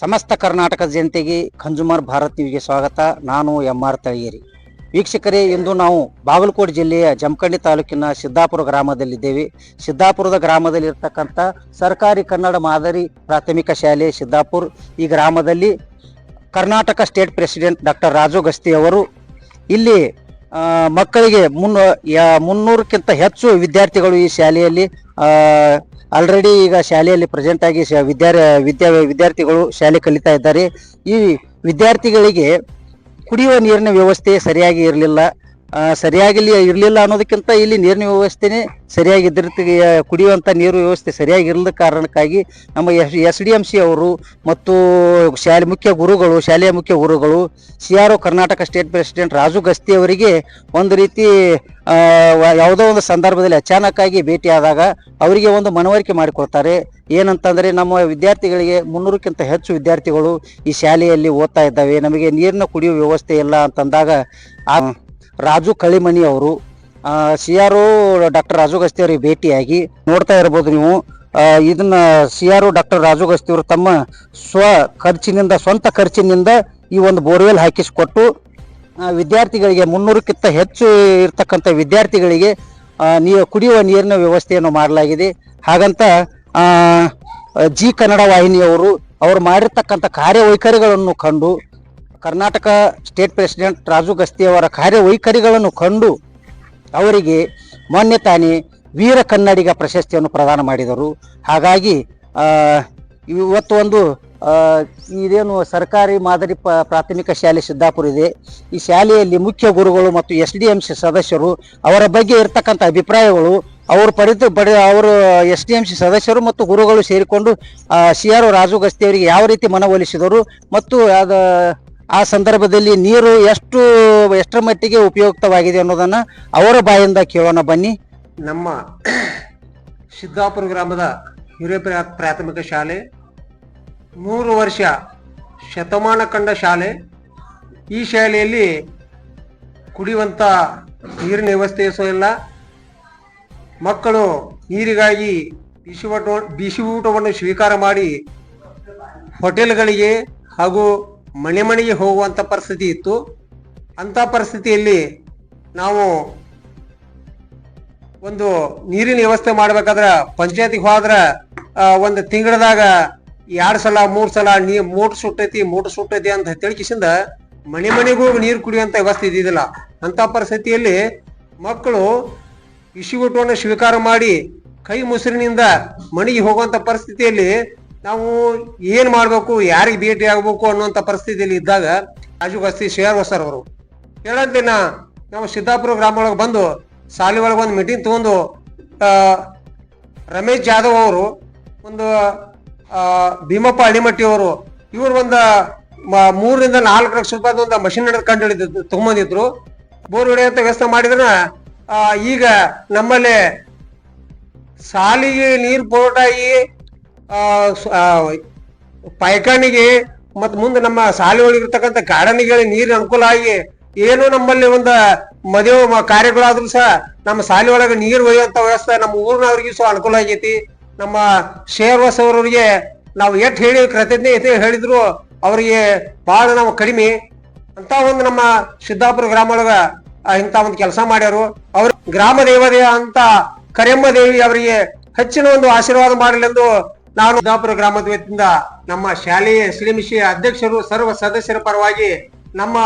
ಸಮಸ್ತ ಕರ್ನಾಟಕ ಜನತೆಗೆ ಕನ್ಸ್ಯೂಮರ್ ಭಾರತ್ ನ್ಯೂಸ್ಗೆ ಸ್ವಾಗತ. ನಾನು ಎಂ ಆರ್ ತಳಗೇರಿ ವೀಕ್ಷಕರೇ, ಇಂದು ನಾವು ಬಾಗಲಕೋಟೆ ಜಿಲ್ಲೆಯ ಜಮಖಂಡಿ ತಾಲೂಕಿನ ಸಿದ್ದಾಪುರ ಗ್ರಾಮದಲ್ಲಿದ್ದೇವೆ. ಸಿದ್ದಾಪುರದ ಗ್ರಾಮದಲ್ಲಿ ಇರ್ತಕ್ಕಂಥ ಸರ್ಕಾರಿ ಕನ್ನಡ ಮಾದರಿ ಪ್ರಾಥಮಿಕ ಶಾಲೆ ಸಿದ್ದಾಪುರ್, ಈ ಗ್ರಾಮದಲ್ಲಿ Karnataka state president doctor Raju Gasti ಅವರು ಇಲ್ಲಿ ಮಕ್ಕಳಿಗೆ ಮುನ್ನೂ ಮುನ್ನೂರಕ್ಕಿಂತ ಹೆಚ್ಚು ವಿದ್ಯಾರ್ಥಿಗಳು ಈ ಶಾಲೆಯಲ್ಲಿ ಆಲ್ರೆಡಿ ಈಗ ಶಾಲೆಯಲ್ಲಿ ಪ್ರೆಸೆಂಟ್ ಆಗಿ ಶ- ವಿದ್ಯಾರ್ ವಿದ್ಯಾ ವಿದ್ಯಾರ್ಥಿಗಳು ಶಾಲೆ ಕಲಿತಾ ಇದ್ದಾರೆ. ಈ ವಿದ್ಯಾರ್ಥಿಗಳಿಗೆ ಕುಡಿಯುವ ನೀರಿನ ವ್ಯವಸ್ಥೆ ಸರಿಯಾಗಿ ಇರಲಿಲ್ಲ. ಸರಿಯಾಗಿ ಇಲ್ಲಿ ಇರಲಿಲ್ಲ ಅನ್ನೋದಕ್ಕಿಂತ ಇಲ್ಲಿ ನೀರಿನ ವ್ಯವಸ್ಥೆನೇ ಸರಿಯಾಗಿ ಇದ್ದಿರ್ತಿ ಕುಡಿಯುವಂಥ ನೀರು ವ್ಯವಸ್ಥೆ ಸರಿಯಾಗಿ ಇಲ್ಲದ ಕಾರಣಕ್ಕಾಗಿ ನಮ್ಮ ಎಸ್ ಡಿ ಎಂ ಸಿ ಅವರು ಮತ್ತು ಶಾಲೆ ಮುಖ್ಯ ಗುರುಗಳು, ಶಾಲೆಯ ಮುಖ್ಯ ಗುರುಗಳು, C R O Karnataka state president Raju Gasti ಅವರಿಗೆ ಒಂದು ರೀತಿ ಯಾವುದೋ ಒಂದು ಸಂದರ್ಭದಲ್ಲಿ ಅಚಾನಕ್ಕಾಗಿ ಭೇಟಿಯಾದಾಗ ಅವರಿಗೆ ಒಂದು ಮನವರಿಕೆ ಮಾಡಿಕೊಡ್ತಾರೆ. ಏನಂತಂದ್ರೆ ನಮ್ಮ ವಿದ್ಯಾರ್ಥಿಗಳಿಗೆ ಮುನ್ನೂರಕ್ಕಿಂತ ಹೆಚ್ಚು ವಿದ್ಯಾರ್ಥಿಗಳು ಈ ಶಾಲೆಯಲ್ಲಿ ಓದ್ತಾ ಇದ್ದಾವೆ. ನಮಗೆ ನೀರಿನ ಕುಡಿಯುವ ವ್ಯವಸ್ಥೆ ಇಲ್ಲ ಅಂತಂದಾಗ ರಾಜು ಕಳಿಮಣಿ ಅವರು. C R doctor Raju Gasti ಅವರಿಗೆ ಭೇಟಿಯಾಗಿ ನೋಡ್ತಾ ಇರ್ಬೋದು ನೀವು. ಇದನ್ನ C R doctor Raju Gasti ಅವರು ತಮ್ಮ ಸ್ವ ಖರ್ಚಿನಿಂದ, ಸ್ವಂತ ಖರ್ಚಿನಿಂದ ಈ ಒಂದು ಬೋರ್ವೆಲ್ ಹಾಕಿಸಿಕೊಟ್ಟು ವಿದ್ಯಾರ್ಥಿಗಳಿಗೆ ಮುನ್ನೂರಕ್ಕಿಂತ ಹೆಚ್ಚು ಇರ್ತಕ್ಕಂಥ ವಿದ್ಯಾರ್ಥಿಗಳಿಗೆ ನೀರು ಕುಡಿಯುವ ನೀರಿನ ವ್ಯವಸ್ಥೆಯನ್ನು ಮಾಡಲಾಗಿದೆ. ಹಾಗಂತ ಜಿ ಕನ್ನಡ ವಾಹಿನಿಯವರು ಅವರು ಮಾಡಿರ್ತಕ್ಕಂಥ ಕಾರ್ಯವೈಖರಿಗಳನ್ನು ಕಂಡು ಕರ್ನಾಟಕ ಸ್ಟೇಟ್ ಪ್ರೆಸಿಡೆಂಟ್ ರಾಜು ಗಸ್ತಿ ಅವರ ಕಾರ್ಯವೈಖರಿಗಳನ್ನು ಕಂಡು ಅವರಿಗೆ ಮೊನ್ನೆ ತಾನೇ ವೀರ ಕನ್ನಡಿಗ ಪ್ರಶಸ್ತಿಯನ್ನು ಪ್ರದಾನ ಮಾಡಿದರು. ಹಾಗಾಗಿ ಇವತ್ತು ಒಂದು ಇದೇನು ಸರ್ಕಾರಿ ಮಾದರಿ ಪ್ರಾಥಮಿಕ ಶಾಲೆ ಸಿದ್ದಾಪುರ ಇದೆ. ಈ ಶಾಲೆಯಲ್ಲಿ ಮುಖ್ಯ ಗುರುಗಳು ಮತ್ತು ಎಸ್ ಡಿ ಎಂ ಸಿ ಸದಸ್ಯರು ಅವರ ಬಗ್ಗೆ ಇರತಕ್ಕಂಥ ಅಭಿಪ್ರಾಯಗಳು ಅವರು ಪಡೆದು, ಪಡೆ, ಅವರು ಎಸ್ ಡಿ ಎಂ ಸಿ ಸದಸ್ಯರು ಮತ್ತು ಗುರುಗಳು ಸೇರಿಕೊಂಡು ಸಿ ಆರ್ ರಾಜು ಗಸ್ತಿಯವರಿಗೆ ಯಾವ ರೀತಿ ಮನವೊಲಿಸಿದರು ಮತ್ತು ಅದ ಆ ಸಂದರ್ಭದಲ್ಲಿ ನೀರು ಎಷ್ಟು, ಎಷ್ಟರ ಮಟ್ಟಿಗೆ ಉಪಯುಕ್ತವಾಗಿದೆ ಅನ್ನೋದನ್ನ ಅವರ ಬಾಯಿಂದ ಕೇಳೋಣ, ಬನ್ನಿ. ನಮ್ಮ ಸಿದ್ದಾಪುರ ಗ್ರಾಮದ ಹಿರಿಯ ಪ್ರಾ- ಪ್ರಾಥಮಿಕ ಶಾಲೆ ನೂರು ವರ್ಷ ಶತಮಾನ ಕಂಡ ಶಾಲೆ. ಈ ಶಾಲೆಯಲ್ಲಿ ಕುಡಿಯುವಂಥ ನೀರಿನ ವ್ಯವಸ್ಥೆ ಸಹ ಇಲ್ಲ. ಮಕ್ಕಳು ನೀರಿಗಾಗಿ ಬಿಸಿ ಬಿಸಿ ಊಟವನ್ನು ಸ್ವೀಕಾರ ಮಾಡಿ ಹೋಟೆಲ್ಗಳಿಗೆ ಹಾಗೂ ಮನೆ ಮನೆಗೆ ಹೋಗುವಂಥ ಪರಿಸ್ಥಿತಿ ಇತ್ತು. ಅಂಥ ಪರಿಸ್ಥಿತಿಯಲ್ಲಿ ನಾವು ಒಂದು ನೀರಿನ ವ್ಯವಸ್ಥೆ ಮಾಡ್ಬೇಕಾದ್ರೆ ಪಂಚಾಯತಿಗೆ ಹೋದ್ರೆ ಒಂದು ತಿಂಗಳದಾಗ ಎರಡು ಸಲ, ಮೂರು ಸಲ ನೀ, ಮೋಟ್ರ್ ಸುಟ್ಟೈತಿ ಮೋಟ್ರ್ ಸುಟ್ಟೈತಿ ಅಂತ ತಿಳ್ಕಿಸಿಂದ ಮನೆ ಮನೆಗೂ ನೀರು ಕುಡಿಯುವಂತ ವ್ಯವಸ್ಥೆ ಇದ್ದಿದ್ದಿಲ್ಲ. ಅಂತ ಪರಿಸ್ಥಿತಿಯಲ್ಲಿ ಮಕ್ಕಳು ಬಿಸಿ ಊಟವನ್ನು ಸ್ವೀಕಾರ ಮಾಡಿ ಕೈ ಮುಸುರಿನಿಂದ ಮನೆಗೆ ಹೋಗುವಂತ ಪರಿಸ್ಥಿತಿಯಲ್ಲಿ ನಾವು ಏನ್ ಮಾಡ್ಬೇಕು, ಯಾರಿಗೆ ಭೇಟಿ ಆಗ್ಬೇಕು ಅನ್ನುವಂತ ಪರಿಸ್ಥಿತಿಯಲ್ಲಿ ಇದ್ದಾಗ ರಾಜು ಗಸ್ತಿ ಶೇರ್ ಸರ್ ಅವರು ಹೇಳಂತಿನ ನಾವು ಸಿದ್ದಾಪುರ ಗ್ರಾಮ ಒಳಗೆ ಬಂದು ಶಾಲೆ ಒಳಗೆ ಒಂದು ಮೀಟಿಂಗ್ ತಗೊಂಡು ರಮೇಶ್ ಜಾಧವ್ ಅವರು ಒಂದು ಭೀಮಪ್ಪ ಅಳಿಮಟ್ಟಿ ಅವರು ಇವರು ಒಂದು ಮೂರರಿಂದ ನಾಲ್ಕು ಲಕ್ಷ ರೂಪಾಯಿ ಒಂದು ಮಷಿನ್ ಕಂಡು ಹಿಡಿದಿದ್ದು ತಗೊಂಬಂದಿದ್ರು. ಬೋರ್ ಹೊಡೆಯಂತ ವ್ಯವಸ್ಥೆ ಮಾಡಿದ್ರ ಈಗ ನಮ್ಮಲ್ಲಿ ಸಾಲಿಗೆ ನೀರು ಪೋಟಾಗಿ ಪೈಖಾನಿಗೆ ಮತ್ ಮುಂದೆ ನಮ್ಮ ಶಾಲೆ ಒಳಗಿರ್ತಕ್ಕಂಥ ಗಾರ್ಡನ್ಗೆ ನೀರಿನ ಅನುಕೂಲ ಆಗಿ ಏನು ನಮ್ಮಲ್ಲಿ ಒಂದು ಮದುವೆ ಕಾರ್ಯಗಳಾದ್ರೂ ಸಹ ನಮ್ಮ ಶಾಲೆ ಒಳಗೆ ನೀರು ಒಯ್ಯುವಂತ ವ್ಯವಸ್ಥೆ ನಮ್ಮ ಊರಿನವ್ರಿಗೂ ಸಹ ಅನುಕೂಲ ಆಗೈತಿ. ನಮ್ಮ ಶೇರ್ವಸ್ ಅವರವರಿಗೆ ನಾವು ಎಷ್ಟು ಹೇಳಿ ಕೃತಜ್ಞತೆ ಹೇಳಿದ್ರು ಅವರಿಗೆ ಬಹಳ ನಾವು ಕಡಿಮೆ. ಅಂತ ಒಂದು ನಮ್ಮ ಸಿದ್ದಾಪುರ ಗ್ರಾಮ ಒಳಗ ಇಂಥ ಒಂದು ಕೆಲಸ ಮಾಡ್ಯಾರು. ಅವ್ರ ಗ್ರಾಮ ದೇವತೆ ಅಂತ ಕರೆಮ್ಮ ದೇವಿ ಅವರಿಗೆ ಹೆಚ್ಚಿನ ಒಂದು ಆಶೀರ್ವಾದ ಮಾಡಲೆಂದು ನಾನು ದಾಪುರ ಗ್ರಾಮದ ವತಿಯಿಂದ ನಮ್ಮ ಶಾಲೆಯ ಶ್ರೀಮಿಶಿಯ ಅಧ್ಯಕ್ಷರು ಸರ್ವ ಸದಸ್ಯರ ಪರವಾಗಿ ನಮ್ಮ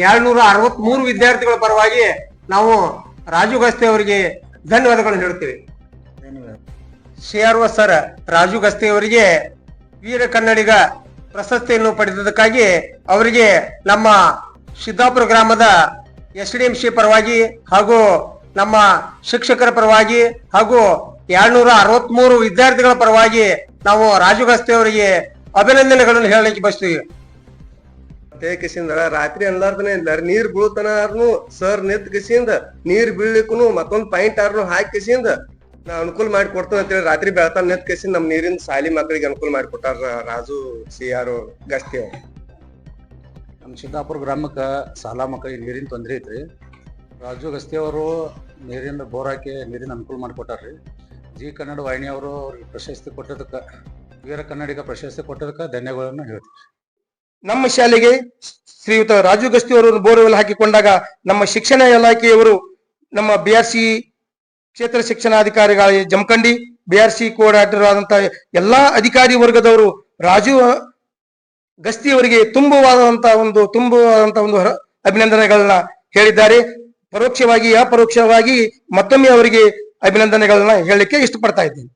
ಏಳ್ನೂರ ಅರವತ್ತ್ ಮೂರು ವಿದ್ಯಾರ್ಥಿಗಳ ಪರವಾಗಿ ನಾವು ರಾಜು ಗಸ್ತಿ ಅವರಿಗೆ ಧನ್ಯವಾದಗಳನ್ನು ಹೇಳುತ್ತೇವೆ. C R O sir, Raju Gasti ಅವರಿಗೆ ವೀರ ಕನ್ನಡಿಗ ಪ್ರಶಸ್ತಿಯನ್ನು ಪಡೆದದಕ್ಕಾಗಿ ಅವರಿಗೆ ನಮ್ಮ ಸಿದ್ದಾಪುರ ಗ್ರಾಮದ ಎಸ್ ಡಿ ಎಂ ಸಿ ಪರವಾಗಿ ಹಾಗೂ ನಮ್ಮ ಶಿಕ್ಷಕರ ಪರವಾಗಿ ಹಾಗೂ ಏಳ್ನೂರ ಅರವತ್ಮೂರು ವಿದ್ಯಾರ್ಥಿಗಳ ಪರವಾಗಿ ನಾವು ರಾಜು ಗಸ್ತಿ ಅವರಿಗೆ ಅಭಿನಂದನೆಗಳನ್ನು ಹೇಳಲಿಕ್ಕೆ ಬಯಸ್ತೀವಿ. ಮತ್ತೆ ಕಿಸಿಂದ ರಾತ್ರಿ ಅನ್ಲಾರ್ದನೆ ನೀರ್ ಬೀಳ್ತನಾರ್ನು ಸರ್ ನಿಂತ ಕಿಸಿಂದ ನೀರ್ ಬೀಳ್ಲಿಕ್ಕೂ ಮತ್ತೊಂದ್ ಪಾಯಿಂಟ್ ಆರ್ನು ಹಾಕಿ ಕಿಸಿಂದ ನಾ ಅನುಕೂಲ ಮಾಡಿ ಕೊಡ್ತೇನೆ ಅಂತೇಳಿ ರಾತ್ರಿ ಬೆಳತಾನ ನಿಂತ ಕಿಸಿಂದ ನಮ್ ನೀರಿನ ಸಾಲಿ ಮಕ್ಕಳಿಗೆ ಅನುಕೂಲ ಮಾಡಿ ಕೊಟ್ಟಾರ ರಾಜು ಸಿ ಆರ್ ಗಸ್ತಿ ಅವ್ರು. ನಮ್ಮ ಸಿದ್ದಾಪುರ ಗ್ರಾಮಕ್ಕೆ ಸಾಲಾ ಮಕ್ಕಳಿಗೆ ನೀರಿನ ತೊಂದರೆ ಐತ್ರಿ. ರಾಜು ಗಸ್ತಿ ಅವರು ನೀರಿನ ಬೋರ್ ಹಾಕಿ ನೀರಿನ ಅನುಕೂಲ ಮಾಡಿಕೊಟ್ಟಾರ್ರಿ ಜಿ ಕನ್ನಡ ವಾಹಿನಿಯವರು ಅವ್ರಿಗೆ ಪ್ರಶಸ್ತಿ ಕೊಟ್ಟದಕ್ಕೆ ವೀರ ಕನ್ನಡಿಗ ಪ್ರಶಸ್ತಿ ಕೊಟ್ಟದಕ್ಕೆ ಧನ್ಯವಾದಗಳನ್ನು ಹೇಳ್ತೀವಿ ನಮ್ಮ ಶಾಲೆಗೆ ಶ್ರೀಯುತ ರಾಜು ಗಸ್ತಿ ಅವರು ಬೋರ್ವೆಲ್ ಹಾಕಿಕೊಂಡಾಗ ನಮ್ಮ ಶಿಕ್ಷಣ ಇಲಾಖೆಯವರು ನಮ್ಮ ಬಿ ಆರ್ ಸಿ ಕ್ಷೇತ್ರ ಶಿಕ್ಷಣಾಧಿಕಾರಿಗಳ Jamkhandi B R C coordinator ಆದಂತಹ ಎಲ್ಲಾ ಅಧಿಕಾರಿ ವರ್ಗದವರು ರಾಜು ಗಸ್ತಿ ಅವರಿಗೆ ತುಂಬವಾದಂತಹ ಒಂದು ತುಂಬುವಾದಂತಹ ಒಂದು ಅಭಿನಂದನೆಗಳನ್ನ ಹೇಳಿದ್ದಾರೆ. ಪರೋಕ್ಷವಾಗಿ, ಅಪರೋಕ್ಷವಾಗಿ ಮತ್ತೊಮ್ಮೆ ಅವರಿಗೆ ಅಭಿನಂದನೆಗಳನ್ನ ಹೇಳಲಿಕ್ಕೆ ಇಷ್ಟಪಡ್ತಾ ಇದ್ದೀನಿ.